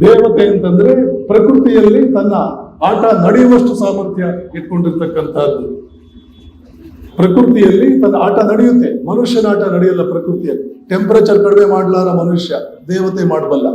ದೇವತೆ ಅಂತಂದ್ರೆ ಪ್ರಕೃತಿಯಲ್ಲಿ ತನ್ನ ಆಟ ನಡೆಯುವಷ್ಟು ಸಾಮರ್ಥ್ಯ ಇಟ್ಕೊಂಡಿರ್ತಕ್ಕಂಥದ್ದು. ಪ್ರಕೃತಿಯಲ್ಲಿ ತನ್ನ ಆಟ ನಡೆಯುತ್ತೆ. ಮನುಷ್ಯನ ಆಟ ನಡೆಯಲ್ಲ ಪ್ರಕೃತಿಯಲ್ಲಿ. ಟೆಂಪರೇಚರ್ ಕಡಿಮೆ ಮಾಡಲಾರ ಮನುಷ್ಯ, ದೇವತೆ ಮಾಡಬಲ್ಲ.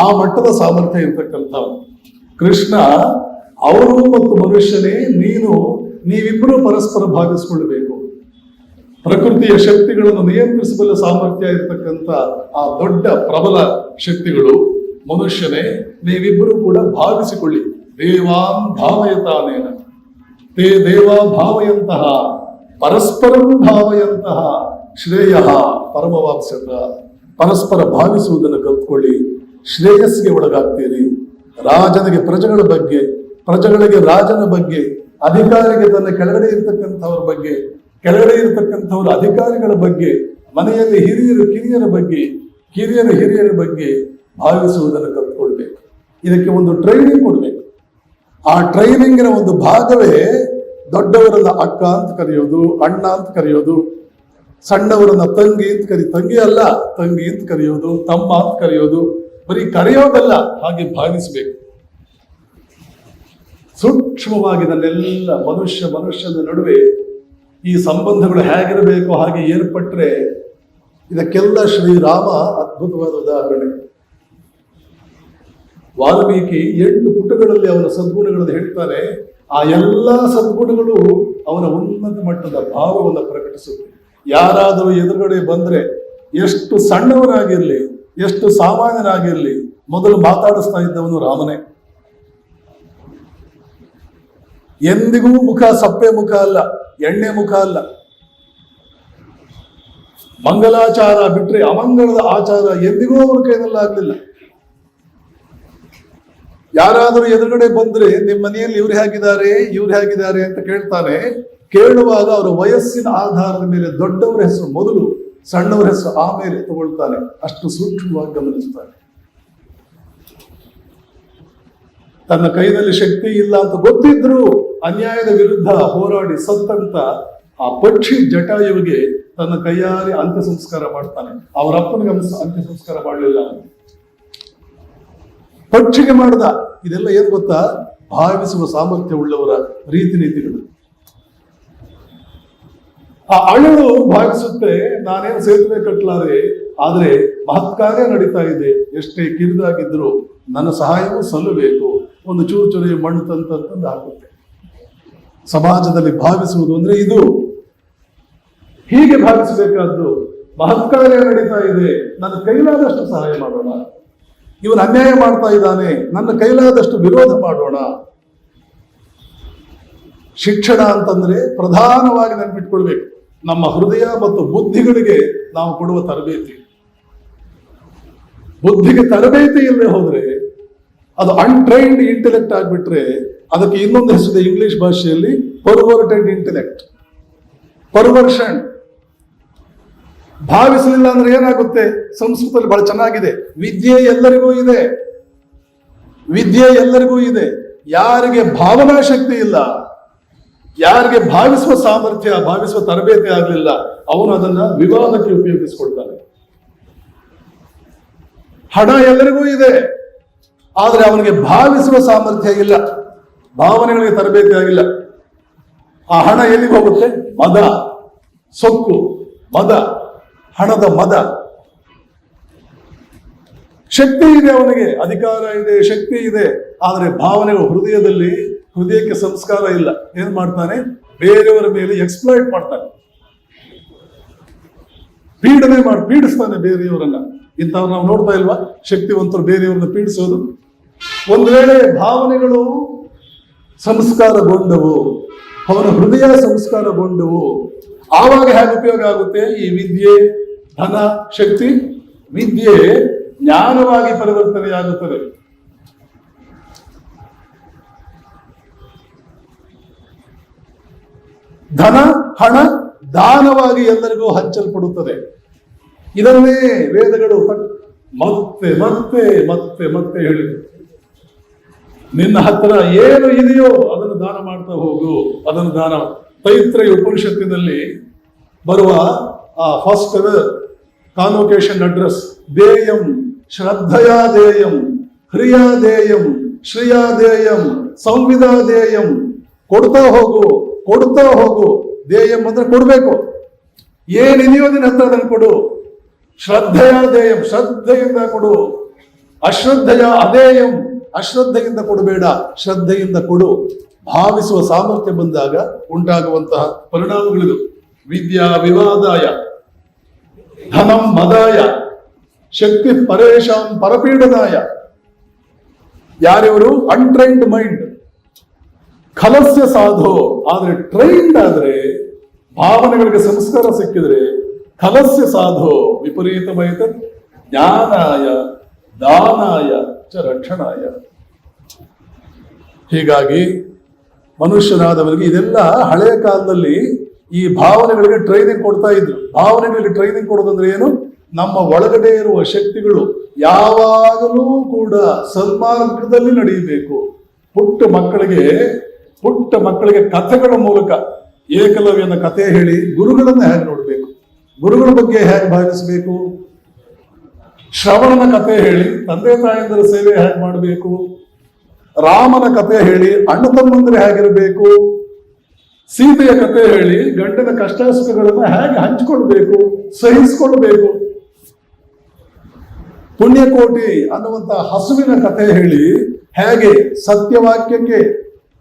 ಆ ಮಟ್ಟದ ಸಾಮರ್ಥ್ಯ ಇರ್ತಕ್ಕಂಥವ್ರು. ಕೃಷ್ಣ ಅವರು ಮತ್ತು ಮನುಷ್ಯನೇ, ನೀನು ನೀವಿಬ್ಬರು ಪರಸ್ಪರ ಭಾಗಿಸ್ಕೊಳ್ಬೇಕು. ಪ್ರಕೃತಿಯ ಶಕ್ತಿಗಳನ್ನು ನಿಯಂತ್ರಿಸಬಲ್ಲ ಸಾಮರ್ಥ್ಯ ಇರತಕ್ಕಂಥ ಆ ದೊಡ್ಡ ಪ್ರಬಲ ಶಕ್ತಿಗಳು. ಮನುಷ್ಯನೇ ನೀವಿಬ್ಬರೂ ಕೂಡ ಭಾವಿಸಿಕೊಳ್ಳಿ. ದೇವಾಂ ಭಾವಯತಾನೇನ. ತೇ ದೇವ ಭಾವಯಂತಹ, ಪರಸ್ಪರಂ ಭಾವಯಂತಹ ಶ್ರೇಯ ಪರಮವಾಪ್ಸ್ಯತ ಪರಸ್ಪರ ಭಾವಿಸುವುದನ್ನು ಕಲ್ತ್ಕೊಳ್ಳಿ. ಶ್ರೇಯಸ್ಸಿಗೆ ಒಳಗಾಗ್ತೀರಿ. ರಾಜನಿಗೆ ಪ್ರಜೆಗಳ ಬಗ್ಗೆ, ಪ್ರಜೆಗಳಿಗೆ ರಾಜನ ಬಗ್ಗೆ, ಅಧಿಕಾರಿಗೆ ತನ್ನ ಕೆಳಗಡೆ ಇರತಕ್ಕಂಥವ್ರ ಬಗ್ಗೆ, ಕೆಳಗಡೆ ಇರತಕ್ಕಂಥವ್ರ ಅಧಿಕಾರಿಗಳ ಬಗ್ಗೆ, ಮನೆಯಲ್ಲಿ ಹಿರಿಯರು, ಕಿರಿಯರ ಬಗ್ಗೆ ಕಿರಿಯರ ಹಿರಿಯರ ಬಗ್ಗೆ ಭಾವಿಸುವುದನ್ನು ಕಲ್ತ್ಕೊಳ್ಬೇಕು. ಇದಕ್ಕೆ ಒಂದು ಟ್ರೈನಿಂಗ್ ಕೊಡಬೇಕು. ಆ ಟ್ರೈನಿಂಗಿನ ಒಂದು ಭಾಗವೇ ದೊಡ್ಡವರನ್ನ ಅಕ್ಕ ಅಂತ ಕರೆಯೋದು, ಅಣ್ಣ ಅಂತ ಕರೆಯೋದು, ಸಣ್ಣವರನ್ನ ತಂಗಿ ಅಂತ ಕರಿ, ತಂಗಿ ಅಲ್ಲ, ತಂಗಿ ಅಂತ ಕರೆಯೋದು, ತಮ್ಮ ಅಂತ ಕರೆಯೋದು, ಬರೀ ಕರೆಯೋದಲ್ಲ, ಹಾಗೆ ಭಾವಿಸಬೇಕು. ಸೂಕ್ಷ್ಮವಾಗಿ ನನ್ನೆಲ್ಲ ಮನುಷ್ಯ ಮನುಷ್ಯನ ನಡುವೆ ಈ ಸಂಬಂಧಗಳು ಹೇಗಿರಬೇಕು ಹಾಗೆ ಏರ್ಪಟ್ರೆ ಇದಕ್ಕೆಲ್ಲ ಶ್ರೀರಾಮ ಅದ್ಭುತವಾದ ಉದಾಹರಣೆ. ವಾಲ್ಮೀಕಿ ಎಂಟು ಪುಟಗಳಲ್ಲಿ ಅವನ ಸದ್ಗುಣಗಳನ್ನು ಹೇಳ್ತಾರೆ ಆ ಎಲ್ಲ ಸದ್ಗುಣಗಳು ಅವನ ಉನ್ನತ ಮಟ್ಟದ ಭಾವವನ್ನು ಪ್ರಕಟಿಸುತ್ತೆ. ಯಾರಾದರೂ ಎದುರುಗಡೆ ಬಂದ್ರೆ ಎಷ್ಟು ಸಣ್ಣವನಾಗಿರ್ಲಿ, ಎಷ್ಟು ಸಾಮಾನ್ಯನಾಗಿರ್ಲಿ, ಮೊದಲು ಮಾತಾಡಿಸ್ತಾ ಇದ್ದವನು ರಾಮನೇ. ಎಂದಿಗೂ ಮುಖ ಸಪ್ಪೆ ಮುಖ ಅಲ್ಲ, ಎಣ್ಣೆ ಮುಖ ಅಲ್ಲ ಮಂಗಲಾಚಾರ ಬಿಟ್ಟರೆ ಅಮಂಗಳದ ಆಚಾರ ಎಂದಿಗೂ ಅವರ ಕೈನಲ್ಲಾಗ್ಲಿಲ್ಲ ಯಾರಾದರೂ ಎದುರುಗಡೆ ಬಂದ್ರೆ ನಿಮ್ಮ ಮನೆಯಲ್ಲಿ ಇವ್ರು ಹೇಗಿದ್ದಾರೆ ಇವ್ರು ಹೇಗಿದ್ದಾರೆ ಅಂತ ಕೇಳ್ತಾನೆ. ಕೇಳುವಾಗ ಅವರ ವಯಸ್ಸಿನ ಆಧಾರದ ಮೇಲೆ ದೊಡ್ಡವರ ಹೆಸರು ಮೊದಲು ಸಣ್ಣವರ ಹೆಸರು ಆಮೇಲೆ ತಗೊಳ್ತಾನೆ. ಅಷ್ಟು ಸೂಕ್ಷ್ಮವಾಗಿ ಗಮನಿಸ್ತಾನೆ. ತನ್ನ ಕೈನಲ್ಲಿ ಶಕ್ತಿ ಇಲ್ಲ ಅಂತ ಗೊತ್ತಿದ್ರು ಅನ್ಯಾಯದ ವಿರುದ್ಧ ಹೋರಾಡಿ ಸತ್ತಂತ ಆ ಪಕ್ಷಿ ಜಟಾಯುವಿಗೆ ತನ್ನ ಕೈಯಾರಿ ಅಂತ್ಯ ಸಂಸ್ಕಾರ ಮಾಡ್ತಾನೆ. ಅವರ ಅಪ್ಪನಿಗೆ ಅಂತ್ಯ ಸಂಸ್ಕಾರ ಮಾಡಲಿಲ್ಲ. ಪಕ್ಷಿಗೆ ಮಾಡ್ದ. ಇದೆಲ್ಲ ಏನ್ ಗೊತ್ತಾ? ಭಾವಿಸುವ ಸಾಮರ್ಥ್ಯ ಉಳ್ಳವರ ರೀತಿ ನೀತಿಗಳು. ಆ ಅಳಲು ಭಾವಿಸುತ್ತೆ, ನಾನೇನು ಸೇತುವೆ ಕಟ್ಟಲಾರೆ ಆದ್ರೆ ಮಹತ್ಕಾರ್ಯ ನಡೀತಾ ಇದೆ. ಎಷ್ಟೇ ಕಿರಿದಾಗಿದ್ರು ನನ್ನ ಸಹಾಯವೂ ಸಲ್ಲಬೇಕು. ಒಂದು ಚೂರು ಚೂರಿ ಮಣ್ಣು ತಂತಂತಂದು ಹಾಕುತ್ತೆ. ಸಮಾಜದಲ್ಲಿ ಭಾವಿಸುವುದು ಅಂದ್ರೆ ಇದು. ಹೀಗೆ ಭಾವಿಸಬೇಕಾದ್ದು ಮಹತ್ಕಾರ್ಯ ನಡೀತಾ ಇದೆ. ನನ್ನ ಕೈಲಾದಷ್ಟು ಸಹಾಯ ಮಾಡೋಣ. ಇವನು ಅನ್ಯಾಯ ಮಾಡ್ತಾ ಇದ್ದಾನೆ. ನನ್ನ ಕೈಲಾದಷ್ಟು ವಿರೋಧ ಮಾಡೋಣ. ಶಿಕ್ಷಣ ಅಂತಂದ್ರೆ ಪ್ರಧಾನವಾಗಿ ನೆನ್ಪಿಟ್ಕೊಳ್ಬೇಕು. ನಮ್ಮ ಹೃದಯ ಮತ್ತು ಬುದ್ಧಿಗಳಿಗೆ ನಾವು ಕೊಡುವ ತರಬೇತಿ. ಬುದ್ಧಿಗೆ ತರಬೇತಿ ಇಲ್ಲದೆ ಹೋದ್ರೆ ಅದು ಅನ್ಟ್ರೈನ್ಡ್ ಇಂಟೆಲೆಕ್ಟ್ ಆಗಿಬಿಟ್ರೆ ಅದಕ್ಕೆ ಇನ್ನೊಂದು ಹೆಸರಿದೆ ಇಂಗ್ಲಿಷ್ ಭಾಷೆಯಲ್ಲಿ ಪರ್ವರ್ಟೆಡ್ ಇಂಟೆಲೆಕ್ಟ್ ಪರ್ವರ್ಷನ್ ಭಾವಿಸಲಿಲ್ಲ ಅಂದ್ರೆ ಏನಾಗುತ್ತೆ? ಸಂಸ್ಕೃತದಲ್ಲಿ ಬಹಳ ಚೆನ್ನಾಗಿದೆ. ವಿದ್ಯೆ ಎಲ್ಲರಿಗೂ ಇದೆ. ವಿದ್ಯೆ ಎಲ್ಲರಿಗೂ ಇದೆ. ಯಾರಿಗೆ ಭಾವನಾ ಶಕ್ತಿ ಇಲ್ಲ, ಯಾರಿಗೆ ಭಾವಿಸುವ ಸಾಮರ್ಥ್ಯ, ಭಾವಿಸುವ ತರಬೇತಿ ಆಗಲಿಲ್ಲ, ಅವನು ಅದನ್ನ ವಿವಾದಕ್ಕೆ ಉಪಯೋಗಿಸಿಕೊಳ್ತಾನೆ. ಹಣ ಎಲ್ಲರಿಗೂ ಇದೆ. ಆದ್ರೆ ಅವನಿಗೆ ಭಾವಿಸುವ ಸಾಮರ್ಥ್ಯ ಇಲ್ಲ, ಭಾವನೆಗಳಿಗೆ ತರಬೇತಿ ಆಗಿಲ್ಲ. ಆ ಹಣ ಎಲ್ಲಿಗೆ ಹೋಗುತ್ತೆ? ಮದ, ಸೊಕ್ಕು, ಮದ. ಹಣದ ಮದ. ಶಕ್ತಿ ಇದೆ ಅವನಿಗೆ, ಅಧಿಕಾರ ಇದೆ, ಶಕ್ತಿ ಇದೆ, ಆದರೆ ಭಾವನೆಗಳು ಹೃದಯದಲ್ಲಿ, ಹೃದಯಕ್ಕೆ ಸಂಸ್ಕಾರ ಇಲ್ಲ. ಏನ್ ಮಾಡ್ತಾನೆ? ಬೇರೆಯವರ ಮೇಲೆ ಎಕ್ಸ್ಪ್ಲೈಟ್ ಮಾಡ್ತಾನೆ. ಪೀಡನೆ ಮಾಡಿ, ಪೀಡಿಸ್ತಾನೆ ಬೇರೆಯವರನ್ನ. ಇಂಥವ್ರು ನಾವು ನೋಡ್ತಾ ಇಲ್ವಾ? ಶಕ್ತಿವಂತರು ಬೇರೆಯವರನ್ನ ಪೀಡಿಸೋದು. ಒಂದು ವೇಳೆ ಭಾವನೆಗಳು ಸಂಸ್ಕಾರಗೊಂಡವು, ಅವನ ಹೃದಯ ಸಂಸ್ಕಾರಗೊಂಡವು, ಆವಾಗ ಹೇಗೆ ಉಪಯೋಗ ಆಗುತ್ತೆ? ಈ ವಿದ್ಯೆ ಧನ, ಶಕ್ತಿ, ವಿದ್ಯೆ ಜ್ಞಾನವಾಗಿ ಪರಿವರ್ತನೆಯಾಗುತ್ತದೆ. ಧನ, ಹಣ ದಾನವಾಗಿ ಎಲ್ಲರಿಗೂ ಹಂಚಲ್ಪಡುತ್ತದೆ. ಇದನ್ನೇ ವೇದಗಳು ಮತ್ತೆ ಮತ್ತೆ ಮತ್ತೆ ಮತ್ತೆ ಹೇಳಿದೆ. ನಿನ್ನ ಹತ್ರ ಏನು ಇದೆಯೋ ಅದನ್ನು ದಾನ ಮಾಡ್ತಾ ಹೋಗು. ಅದನ್ನು ದಾನ ಪೈತ್ರೆಯ ಉಪನಿಷತ್ತಿನಲ್ಲಿ ಬರುವ ಆ ಫಸ್ಟ್ ಕಾನ್ವೊಕೇಶನ್ ಅಡ್ರೆಸ್ ದೇಯಂ ಶ್ರದ್ಧಯಾ ದೇಯಂ ಹ್ರಿಯಾದೇಯಂ ಸಂವಿಧಾ ದೇಯಂ ಕೊಡ್ತಾ ಹೋಗು ಕೊಡ್ತಾ ಹೋಗು. ದೇಯಂ ಅಂದ್ರೆ ಕೊಡಬೇಕು. ಏನಿದೆಯೋ ನಿನ್ನ ಹತ್ರ ಅದನ್ನು ಕೊಡು. ಶ್ರದ್ಧೆಯ ದೇಯಂ ಶ್ರದ್ಧೆಯಿಂದ ಕೊಡು. ಅಶ್ರದ್ಧೆಯ ಅದೇಯಂ ಅಶ್ರದ್ಧೆಯಿಂದ ಕೊಡಬೇಡ ಶ್ರದ್ಧೆಯಿಂದ ಕೊಡು. ಭಾವಿಸುವ ಸಾಮರ್ಥ್ಯ ಬಂದಾಗ ಉಂಟಾಗುವಂತಹ ಪರಿಣಾಮಗಳಿದು. ವಿದ್ಯಾ ವಿವಾದಾಯ. ಧನಂ ಮದಾಯ. ಶಕ್ತಿ ಪರೇಶಾಂ ಪರಪೀಡನಾಯ. ಯಾರಿವರು ಅನ್ಟ್ರೈನ್ಡ್ ಮೈಂಡ್ ಕಲಸ್ಯ ಸಾಧು. ಆದ್ರೆ ಟ್ರೈನ್ಡ್ ಆದ್ರೆ, ಭಾವನೆಗಳಿಗೆ ಸಂಸ್ಕಾರ ಸಿಕ್ಕಿದ್ರೆ ಕಲಸ್ಯ ಸಾಧು. ವಿಪರೀತಮೈತ ಜ್ಞಾನಾಯ, ದಾನಾಯ ಚ ರಕ್ಷಣಾಯ. ಹೀಗಾಗಿ ಮನುಷ್ಯನಾದವರಿಗೆ ಇದೆಲ್ಲ ಹಳೆಯ ಕಾಲದಲ್ಲಿ ಈ ಭಾವನೆಗಳಿಗೆ ಟ್ರೈನಿಂಗ್ ಕೊಡ್ತಾ ಇದ್ರು. ಭಾವನೆಗಳಿಗೆ ಟ್ರೈನಿಂಗ್ ಕೊಡೋದಂದ್ರೆ ಏನು? ನಮ್ಮ ಒಳಗಡೆ ಇರುವ ಶಕ್ತಿಗಳು ಯಾವಾಗಲೂ ಕೂಡ ಸನ್ಮಾರ್ಗದಲ್ಲಿ ನಡೆಯಬೇಕು. ಪುಟ್ಟ ಮಕ್ಕಳಿಗೆ ಪುಟ್ಟ ಮಕ್ಕಳಿಗೆ ಕಥೆಗಳ ಮೂಲಕ ಏಕಲವ್ಯನ ಕಥೆ ಹೇಳಿ ಗುರುಗಳನ್ನ ಹೇಗೆ ನೋಡಬೇಕು? ಗುರುಗಳ ಬಗ್ಗೆ ಹೇಗೆ ಭಾವಿಸಬೇಕು? ಶ್ರವಣನ ಕಥೆ ಹೇಳಿ, ತಂದೆ ತಾಯಂದರ ಸೇವೆ ಹೇಗೆ ಮಾಡಬೇಕು? ರಾಮನ ಕಥೆ ಹೇಳಿ, ಅಣ್ಣ ತಮ್ಮಂದ್ರೆ ಹೇಗಿರಬೇಕು? ಸೀತೆಯ ಕಥೆ ಹೇಳಿ ಗಂಡನ ಕಷ್ಟ ಸುಖಗಳನ್ನ ಹೇಗೆ ಹಂಚಿಕೊಳ್ಬೇಕು, ಸಹಿಸಿಕೊಳ್ಬೇಕು? ಪುಣ್ಯಕೋಟಿ ಅನ್ನುವಂತ ಹಸುವಿನ ಕಥೆ ಹೇಳಿ ಹೇಗೆ ಸತ್ಯವಾಕ್ಯಕ್ಕೆ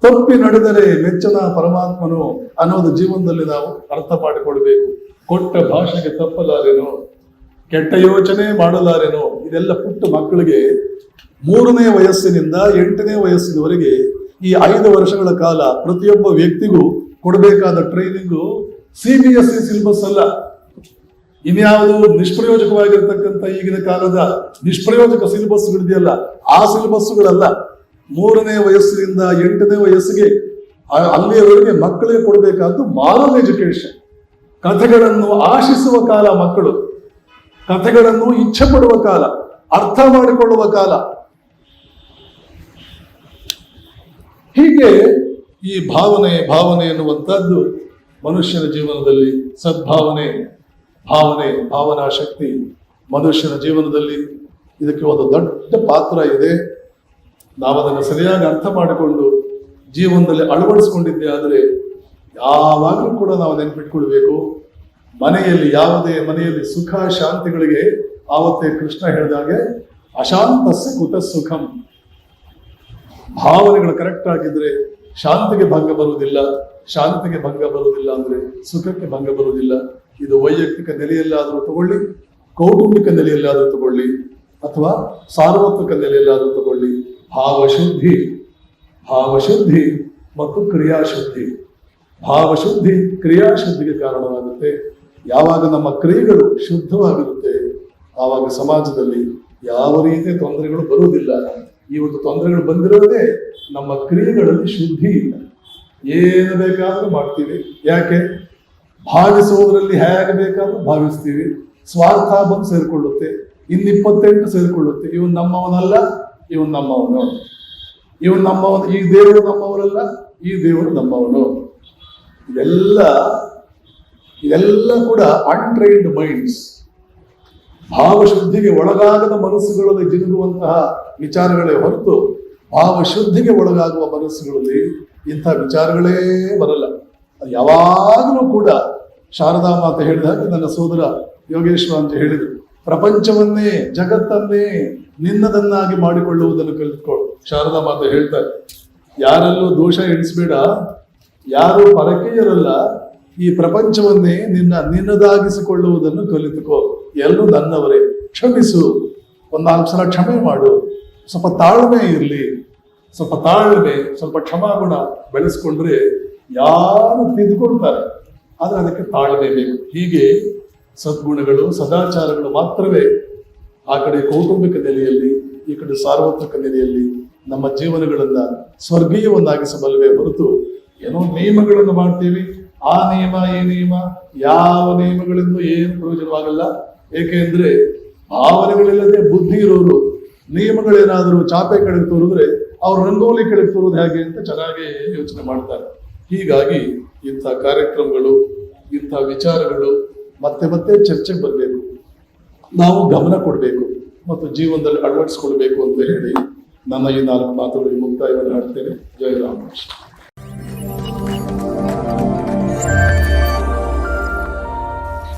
ತಪ್ಪಿ ನಡೆದರೆ ಮೆಚ್ಚನ ಪರಮಾತ್ಮನು ಅನ್ನೋದು ಜೀವನದಲ್ಲಿ ನಾವು ಅರ್ಥ ಮಾಡಿಕೊಳ್ಬೇಕು. ಕೊಟ್ಟ ಭಾಷೆಗೆ ತಪ್ಪಲಾರೇನು, ಕೆಟ್ಟ ಯೋಚನೆ ಮಾಡಲಾರೇನೋ, ಇದೆಲ್ಲ ಪುಟ್ಟ ಮಕ್ಕಳಿಗೆ ಮೂರನೇ ವಯಸ್ಸಿನಿಂದ ಎಂಟನೇ ವಯಸ್ಸಿನವರೆಗೆ ಈ ಐದು ವರ್ಷಗಳ ಕಾಲ ಪ್ರತಿಯೊಬ್ಬ ವ್ಯಕ್ತಿಗೂ ಕೊಡಬೇಕಾದ training C B S C syllabus ಅಲ್ಲ. ಇನ್ಯಾವುದು ನಿಷ್ಪ್ರಯೋಜಕವಾಗಿರ್ತಕ್ಕಂಥ ಈಗಿನ ಕಾಲದ ನಿಷ್ಪ್ರಯೋಜಕ ಸಿಲೆಬಸ್ಗಳಿದೆಯಲ್ಲ ಆ ಸಿಲೆಬಸ್ಗಳಲ್ಲ ಮೂರನೇ ವಯಸ್ಸಿನಿಂದ ಎಂಟನೇ ವಯಸ್ಸಿಗೆ ಅಲ್ಲಿಯವರೆಗೆ ಮಕ್ಕಳಿಗೆ ಕೊಡಬೇಕಾದ್ದು ಮಾರಲ್ ಎಜುಕೇಶನ್ ಕಥೆಗಳನ್ನು ಆಶಿಸುವ ಕಾಲ ಮಕ್ಕಳು. ಕಥೆಗಳನ್ನು ಇಚ್ಛೆ ಪಡುವ ಕಾಲ, ಅರ್ಥ ಮಾಡಿಕೊಳ್ಳುವ ಕಾಲ. ಹೀಗೆ ಈ ಭಾವನೆ ಭಾವನೆ ಎನ್ನುವಂಥದ್ದು ಮನುಷ್ಯನ ಜೀವನದಲ್ಲಿ ಸದ್ಭಾವನೆ, ಭಾವನೆ ಭಾವನಾ ಶಕ್ತಿ ಮನುಷ್ಯನ ಜೀವನದಲ್ಲಿ ಇದಕ್ಕೆ ಒಂದು ದೊಡ್ಡ ಪಾತ್ರ ಇದೆ. ನಾವು ಅದನ್ನು ಸರಿಯಾಗಿ ಅರ್ಥ ಮಾಡಿಕೊಂಡು ಜೀವನದಲ್ಲಿ ಅಳವಡಿಸಿಕೊಂಡಿದ್ದೆ ಆದರೆ ಯಾವಾಗಲೂ ಕೂಡ ನಾವು ನೆನ್ಪಿಟ್ಕೊಳ್ಬೇಕು. ಮನೆಯಲ್ಲಿ ಯಾವುದೇ, ಮನೆಯಲ್ಲಿ ಸುಖ, ಶಾಂತಿಗಳಿಗೆ ಆವತ್ತೇ ಕೃಷ್ಣ ಹೇಳಿದಾಗೆ ಅಶಾಂತಸ್ಯ ಕುತ ಸುಖಂ ಭಾವನೆಗಳು ಕರೆಕ್ಟ್ ಆಗಿದ್ರೆ ಶಾಂತಿಗೆ ಭಂಗ ಬರುವುದಿಲ್ಲ, ಶಾಂತಿಗೆ ಭಂಗ ಬರುವುದಿಲ್ಲ ಅಂದ್ರೆ ಸುಖಕ್ಕೆ ಭಂಗ ಬರುವುದಿಲ್ಲ. ಇದು ವೈಯಕ್ತಿಕ ನೆಲೆಯಲ್ಲಾದರೂ ತಗೊಳ್ಳಿ, ಕೌಟುಂಬಿಕ ನೆಲೆಯಲ್ಲಾದರೂ ತಗೊಳ್ಳಿ, ಅಥವಾ ಸಾರ್ವತ್ರಿಕ ನೆಲೆಯಲ್ಲಾದರೂ ತಗೊಳ್ಳಿ. ಭಾವಶುದ್ಧಿ ಭಾವಶುದ್ಧಿ ಮತ್ತು ಕ್ರಿಯಾಶುದ್ಧಿ. ಭಾವಶುದ್ಧಿ ಕ್ರಿಯಾಶುದ್ಧಿಗೆ ಕಾರಣವಾಗುತ್ತೆ. ಯಾವಾಗ ನಮ್ಮ ಕ್ರಿಯೆಗಳು ಶುದ್ಧವಾಗಿರುತ್ತೆ, ಆವಾಗ ಸಮಾಜದಲ್ಲಿ ಯಾವ ರೀತಿಯ ತೊಂದರೆಗಳು ಬರುವುದಿಲ್ಲ. ಈ ಒಂದು ತೊಂದರೆಗಳು ಬಂದಿರೋದೇ ನಮ್ಮ ಕ್ರಿಯೆಗಳಲ್ಲಿ ಶುದ್ಧಿ ಇಲ್ಲ. ಏನು ಬೇಕಾದರೂ ಮಾಡ್ತೀವಿ. ಯಾಕೆ? ಭಾವಿಸುವುದರಲ್ಲಿ ಹೇಗೆ ಬೇಕಾದರೂ ಭಾವಿಸ್ತೀವಿ. ಸ್ವಾರ್ಥ ಬಂದು ಸೇರಿಕೊಳ್ಳುತ್ತೆ. ಇನ್ನಿಪ್ಪತ್ತೆಂಟು ಸೇರಿಕೊಳ್ಳುತ್ತೆ. ಇವನು ನಮ್ಮವನಲ್ಲ, ಇವನು ನಮ್ಮವನು. ಇವನು ನಮ್ಮವನು, ಈ ದೇವರು ನಮ್ಮವರಲ್ಲ, ಈ ದೇವರು ನಮ್ಮವನು. ಇದೆಲ್ಲ ಇದೆಲ್ಲ ಕೂಡ ಅನ್ಟ್ರೈನ್ಡ್ ಮೈಂಡ್ಸ್ ಭಾವಶುದ್ಧಿಗೆ ಒಳಗಾಗದ ಮನಸ್ಸುಗಳಲ್ಲಿ ಜಿನುಗುವಂತಹ ವಿಚಾರಗಳೇ ಹೊರತು ಭಾವಶುದ್ಧಿಗೆ ಒಳಗಾಗುವ ಮನಸ್ಸುಗಳಲ್ಲಿ ಇಂಥ ವಿಚಾರಗಳೇ ಬರಲ್ಲ. ಯಾವಾಗಲೂ ಕೂಡ ಶಾರದಾ ಮಾತೆ ಹೇಳಿದ ಹಾಗೆ ನನ್ನ ಸೋದರ ಯೋಗೇಶ್ವರ ಅಂತ ಹೇಳಿದರು. ಪ್ರಪಂಚವನ್ನೇ, ಜಗತ್ತನ್ನೇ ನಿನ್ನದನ್ನಾಗಿ ಮಾಡಿಕೊಳ್ಳುವುದನ್ನು ಕಲಿತ್ಕೊಳ್ಳು ಶಾರದಾ ಮಾತೆ ಹೇಳ್ತಾರೆ, ಯಾರಲ್ಲೂ ದೋಷ ಎಣಿಸ್ಬೇಡ. ಯಾರು ಪರಕೀಯರಲ್ಲ. ಈ ಪ್ರಪಂಚವನ್ನೇ ನಿನ್ನ ನಿನ್ನದಾಗಿಸಿಕೊಳ್ಳುವುದನ್ನು ಕಲಿತುಕೋ. ಎಲ್ಲರೂ ನನ್ನವರೇ. ಕ್ಷಮಿಸು. ಒಂದಾಲ್ಕು ಸಲ ಕ್ಷಮೆ ಮಾಡು. ಸ್ವಲ್ಪ ತಾಳ್ಮೆ ಇರಲಿ. ಸ್ವಲ್ಪ ತಾಳ್ಮೆ, ಸ್ವಲ್ಪ ಕ್ಷಮಾಗುಣ ಬೆಳೆಸ್ಕೊಂಡ್ರೆ ಯಾರು ತಿದ್ದುಕೊಳ್ತಾರೆ ಆದರೆ ಅದಕ್ಕೆ ತಾಳ್ಮೆ ಬೇಕು. ಹೀಗೆ ಸದ್ಗುಣಗಳು, ಸದಾಚಾರಗಳು ಮಾತ್ರವೇ ಆ ಕಡೆ ಕೌಟುಂಬಿಕ ನೆಲೆಯಲ್ಲಿ, ಈ ಕಡೆ ಸಾರ್ವತ್ರಿಕ ನೆಲೆಯಲ್ಲಿ ನಮ್ಮ ಜೀವನಗಳನ್ನ ಸ್ವರ್ಗೀಯವನ್ನಾಗಿಸಬಲ್ಲವೇ ಹೊರತು ಏನೋ ನಿಯಮಗಳನ್ನು ಮಾಡ್ತೀವಿ. ಆ ನಿಯಮ, ಈ ನಿಯಮ, ಯಾವ ನಿಯಮಗಳಿಂದ ಏನು ಪ್ರಯೋಜನವಾಗಲ್ಲ. ಏಕೆಂದ್ರೆ ಭಾವನೆಗಳಿಲ್ಲದೆ ಬುದ್ಧಿ ಇರೋರು ನಿಯಮಗಳೇನಾದರೂ ಚಾಪೆ ಕಡೆಗೆ ತೋರಿದ್ರೆ ಅವ್ರು ರಂಗೋಲಿ ಕಡೆಗೆ ತೋರೋದು ಹೇಗೆ ಅಂತ ಚೆನ್ನಾಗಿ ಯೋಚನೆ ಮಾಡ್ತಾರೆ. ಹೀಗಾಗಿ ಇಂಥ ಕಾರ್ಯಕ್ರಮಗಳು, ಇಂಥ ವಿಚಾರಗಳು ಮತ್ತೆ ಮತ್ತೆ ಚರ್ಚೆಗೆ ಬರಬೇಕು. ನಾವು ಗಮನ ಕೊಡಬೇಕು ಮತ್ತು ಜೀವನದಲ್ಲಿ ಅಳವಡಿಸ್ಕೊಳ್ಬೇಕು ಅಂತ ಹೇಳಿ ನನ್ನ ಈ ನಾಲ್ಕು ಮಾತುಗಳಿಗೆ ಮುಕ್ತಾಯವನ್ನು ಹಾಡ್ತೇನೆ. ಜಯ